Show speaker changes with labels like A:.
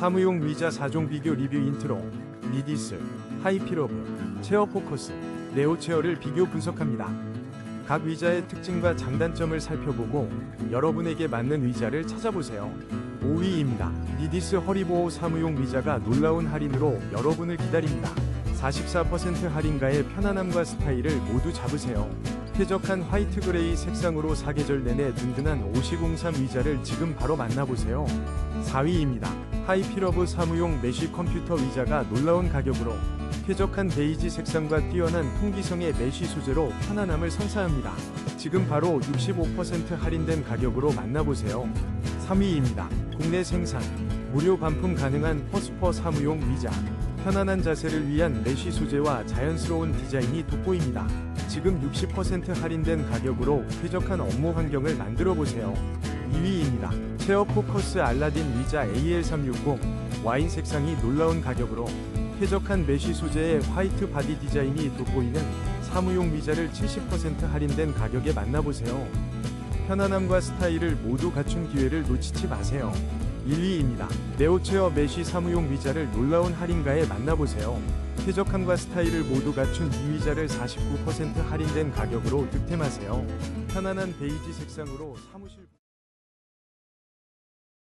A: 사무용 의자 4종 비교 리뷰 인트로 미디스, 하이피러브, 체어 포커스, 네오 체어를 비교 분석합니다. 각 의자의 특징과 장단점을 살펴보고 여러분에게 맞는 의자를 찾아보세요. 5위입니다. 미디스 허리보호 사무용 의자가 놀라운 할인으로 여러분을 기다립니다. 44% 할인가의 편안함과 스타일을 모두 잡으세요. 쾌적한 화이트 그레이 색상으로 사계절 내내 든든한 5003 의자를 지금 바로 만나보세요. 4위입니다. 하이피러브 사무용 메쉬 컴퓨터 의자가 놀라운 가격으로 쾌적한 베이지 색상과 뛰어난 통기성의 메쉬 소재로 편안함을 선사합니다. 지금 바로 65% 할인된 가격으로 만나보세요. 3위입니다. 국내 생산, 무료 반품 가능한 퍼스퍼 사무용 의자. 편안한 자세를 위한 메쉬 소재와 자연스러운 디자인이 돋보입니다. 지금 60% 할인된 가격으로 쾌적한 업무 환경을 만들어 보세요. 2위입니다. 체어 포커스 알라딘 의자 AL360 와인 색상이 놀라운 가격으로 쾌적한 메쉬 소재의 화이트 바디 디자인이 돋보이는 사무용 의자를 70% 할인된 가격에 만나보세요. 편안함과 스타일을 모두 갖춘 기회를 놓치지 마세요. 1위입니다. 네오체어 메쉬 사무용 의자를 놀라운 할인가에 만나보세요. 쾌적함과 스타일을 모두 갖춘 이 의자를 49% 할인된 가격으로 득템하세요. 편안한 베이지 색상으로 사무실